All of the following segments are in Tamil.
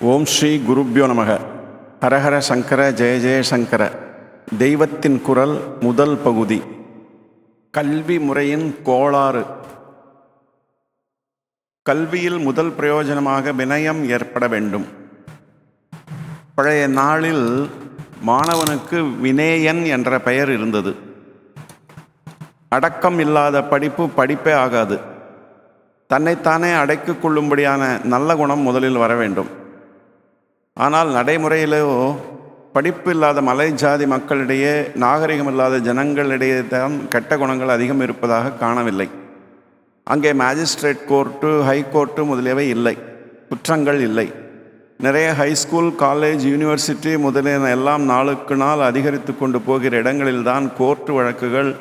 ஓம் ஸ்ரீ குருப்யோ நமக. ஹரஹர சங்கர ஜெய ஜெய சங்கர. தெய்வத்தின் குரல் முதல் பகுதி. கல்வி முறையின் கோளாறு. கல்வியில் முதல் பிரயோஜனமாக வினயம் ஏற்பட வேண்டும். பழைய நாளில் மாணவனுக்கு வினேயன் என்ற பெயர் இருந்தது. அடக்கம் இல்லாத படிப்பு படிப்பே ஆகாது. தன்னைத்தானே அடைக்கிக் கொள்ளும்படியான நல்ல குணம் முதலில் வர வேண்டும். ஆனால் நடைமுறையிலோ படிப்பு இல்லாத மலை ஜாதி மக்களிடையே நாகரிகம் இல்லாத ஜனங்களிடையே தான் கெட்ட குணங்கள் அதிகம் இருப்பதாக காணவில்லை. அங்கே மேஜிஸ்ட்ரேட் கோர்ட்டு ஹை கோர்ட்டு முதலியவை இல்லை. குற்றங்கள் இல்லை. நிறைய ஹைஸ்கூல் காலேஜ் யூனிவர்சிட்டி முதலியன எல்லாம் நாளுக்கு நாள் அதிகரித்து கொண்டு போகிற இடங்களில்தான் கோர்ட்டு வழக்குகள்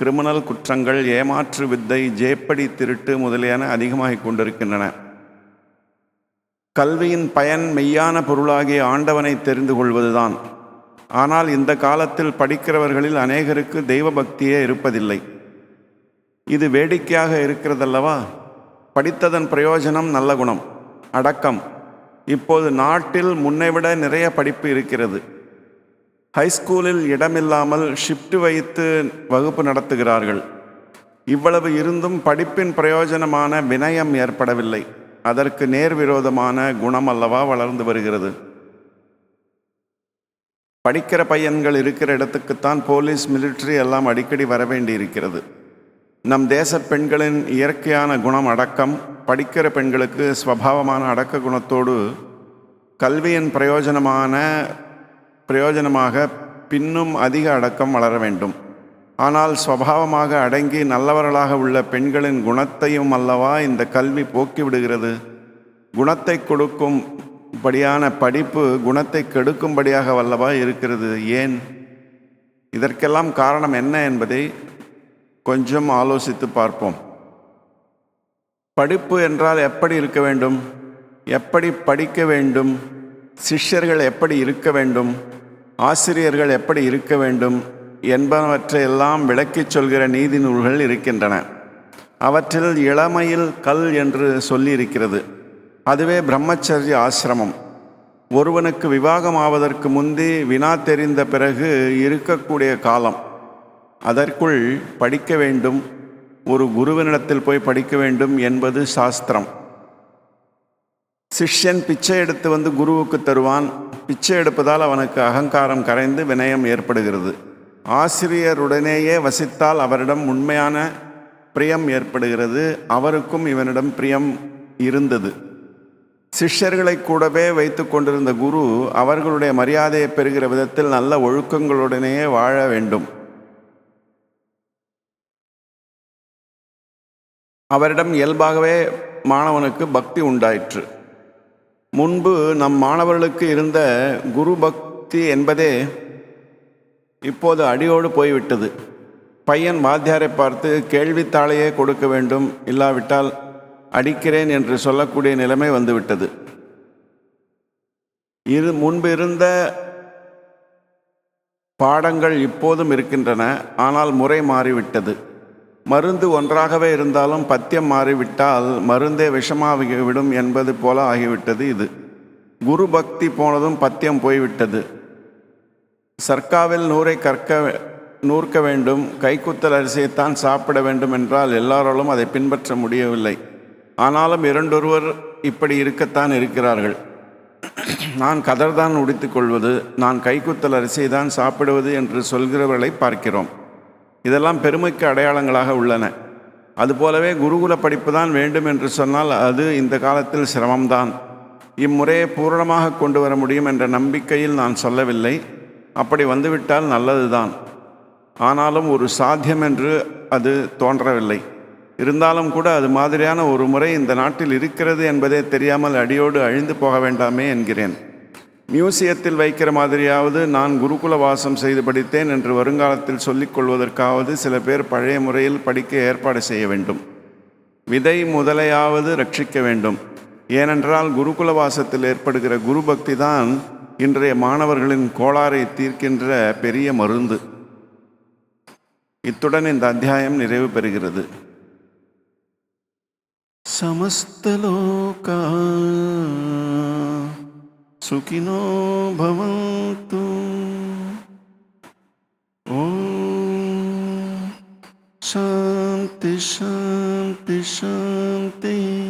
கிரிமினல் குற்றங்கள் ஏமாற்று வித்தை ஜேப்படி திருட்டு முதலியன அதிகமாகிக் கொண்டிருக்கின்றன. கல்வியின் பயன் மெய்யான பொருளாகிய ஆண்டவனை தெரிந்து கொள்வதுதான். ஆனால் இந்த காலத்தில் படிக்கிறவர்களில் அநேகருக்கு தெய்வ பக்தியே இருப்பதில்லை. இது வேடிக்கையாக இருக்கிறதல்லவா? படித்ததன் பிரயோஜனம் நல்ல குணம் அடக்கம். இப்போது நாட்டில் முன்னைவிட நிறைய படிப்பு இருக்கிறது. ஹைஸ்கூலில் இடமில்லாமல் ஷிஃப்ட் வைத்து வகுப்பு நடத்துகிறார்கள். இவ்வளவு இருந்தும் படிப்பின் பிரயோஜனமான வினயம் ஏற்படவில்லை. அதற்கு நேர்விரோதமான குணம் அல்லவா வளர்ந்து வருகிறது. படிக்கிற பையன்கள் இருக்கிற இடத்துக்குத்தான் போலீஸ் மிலிட்ரி எல்லாம் அடிக்கடி வர வேண்டி இருக்கிறது நம் தேச பெண்களின் இயற்கையான குணம் அடக்கம் படிக்கிற பெண்களுக்கு ஸ்வபாவமான அடக்க குணத்தோடு கல்வியின் பிரயோஜனமான பிரயோஜனமாக பின்னும் அதிக அடக்கம் வளர வேண்டும். ஆனால் ஸ்வபாவமாக அடங்கி நல்லவர்களாக உள்ள பெண்களின் குணத்தையும் அல்லவா இந்த கல்வி போக்கிவிடுகிறது குணத்தை கொடுக்கும் படியான படிப்பு குணத்தை கெடுக்கும்படியாக வல்லவா இருக்கிறது? ஏன்? இதற்கெல்லாம் காரணம் என்ன என்பதை கொஞ்சம் ஆலோசித்து பார்ப்போம். படிப்பு என்றால் எப்படி இருக்க வேண்டும்? எப்படி படிக்க வேண்டும்? சிஷ்யர்கள் எப்படி இருக்க வேண்டும்? ஆசிரியர்கள் எப்படி இருக்க வேண்டும்? என்பனவற்றையெல்லாம் விளக்கிச் சொல்கிற நீதி நூல்கள் இருக்கின்றன. அவற்றில் இளமையில் கல் என்று சொல்லியிருக்கிறது. அதுவே பிரம்மச்சரிய ஆசிரமம். ஒருவனுக்கு விவாகம் ஆவதற்கு முந்தி வினா தெரிந்த பிறகு இருக்கக்கூடிய காலம். அதற்குள் படிக்க வேண்டும். ஒரு குருவினிடத்தில் போய் படிக்க வேண்டும் என்பது சாஸ்திரம். சிஷ்யன் பிச்சை எடுத்து வந்து குருவுக்கு தருவான். பிச்சை எடுப்பதால் அவனுக்கு அகங்காரம் கரைந்து வினயம் ஏற்படுகிறது. ஆசிரியருடனேயே வசித்தால் அவரிடம் உண்மையான பிரியம் ஏற்படுகிறது. அவருக்கும் இவனிடம் பிரியம் இருந்தது. சிஷ்யர்களை கூடவே வைத்து கொண்டிருந்த குரு அவர்களுடைய மரியாதையை பெறுகிற விதத்தில் நல்ல ஒழுக்கங்களுடனேயே வாழ வேண்டும். அவரிடம் இயல்பாகவே மாணவனுக்கு பக்தி உண்டாயிற்று. முன்பு நம் மாணவர்களுக்கு இருந்த குரு பக்தி என்பதே இப்போது அடியோடு போய்விட்டது. பையன் வாத்தியாரை பார்த்து கேள்வித்தாளையே கொடுக்க வேண்டும் இல்லாவிட்டால் அடிக்கிறேன் என்று சொல்லக்கூடிய நிலைமை வந்துவிட்டது. இரு முன்பு இருந்த பாடங்கள் இப்போதும் இருக்கின்றன ஆனால் முறை மாறிவிட்டது. மருந்து ஒன்றாகவே இருந்தாலும் பத்தியம் மாறிவிட்டால் மருந்தே விஷமாகிவிடும் என்பது போல ஆகிவிட்டது இது. குரு பக்தி போனதும் பத்தியம் போய்விட்டது. சர்க்காவில் நூரை கற்க நூற்க வேண்டும். கைக்குத்தல் அரிசியைத்தான் சாப்பிட வேண்டும் என்றால் எல்லாராலும் அதை பின்பற்ற முடியவில்லை. ஆனாலும் இரண்டொருவர் இப்படி இருக்கத்தான் இருக்கிறார்கள். நான் கதர்தான் உடித்துக் கொள்வது நான் கைக்குத்தல் அரிசியை தான் சாப்பிடுவது என்று சொல்கிறவர்களை பார்க்கிறோம். இதெல்லாம் பெருமைக்கு அடையாளங்களாக உள்ளன. அதுபோலவே குருகுல படிப்பு தான் வேண்டும் என்று சொன்னால் அது இந்த காலத்தில் சிரமம்தான். இம்முறையை பூரணமாக கொண்டு வர முடியும் என்ற நம்பிக்கையில் நான் சொல்லவில்லை. அப்படி வந்துவிட்டால் நல்லதுதான். ஆனாலும் ஒரு சாத்தியம் என்று அது தோன்றவில்லை. இருந்தாலும் கூட அது மாதிரியான ஒரு முறை இந்த நாட்டில் இருக்கிறது என்பதே தெரியாமல் அடியோடு அழிந்து போக வேண்டாமே என்கிறேன். மியூசியத்தில் வைக்கிற மாதிரியாவது நான் குருகுல வாசம் செய்து படித்தேன் என்று வருங்காலத்தில் சொல்லிக் கொள்வதற்காவது சில பேர் பழைய முறையில் படிக்க ஏற்பாடு செய்ய வேண்டும். விதை முதலையாவது ரட்சிக்க வேண்டும். ஏனென்றால் குருகுல வாசத்தில் ஏற்படுகிற குரு பக்தி தான் இன்றைய மாணவர்களின் கோளாறை தீர்க்கின்ற பெரிய மருந்து இத்துடன் இந்த அத்தியாயம் நிறைவு பெறுகிறது समस्तलोका सुखिनो भवन्तु ॐ शान्ति शान्ति शान्तिः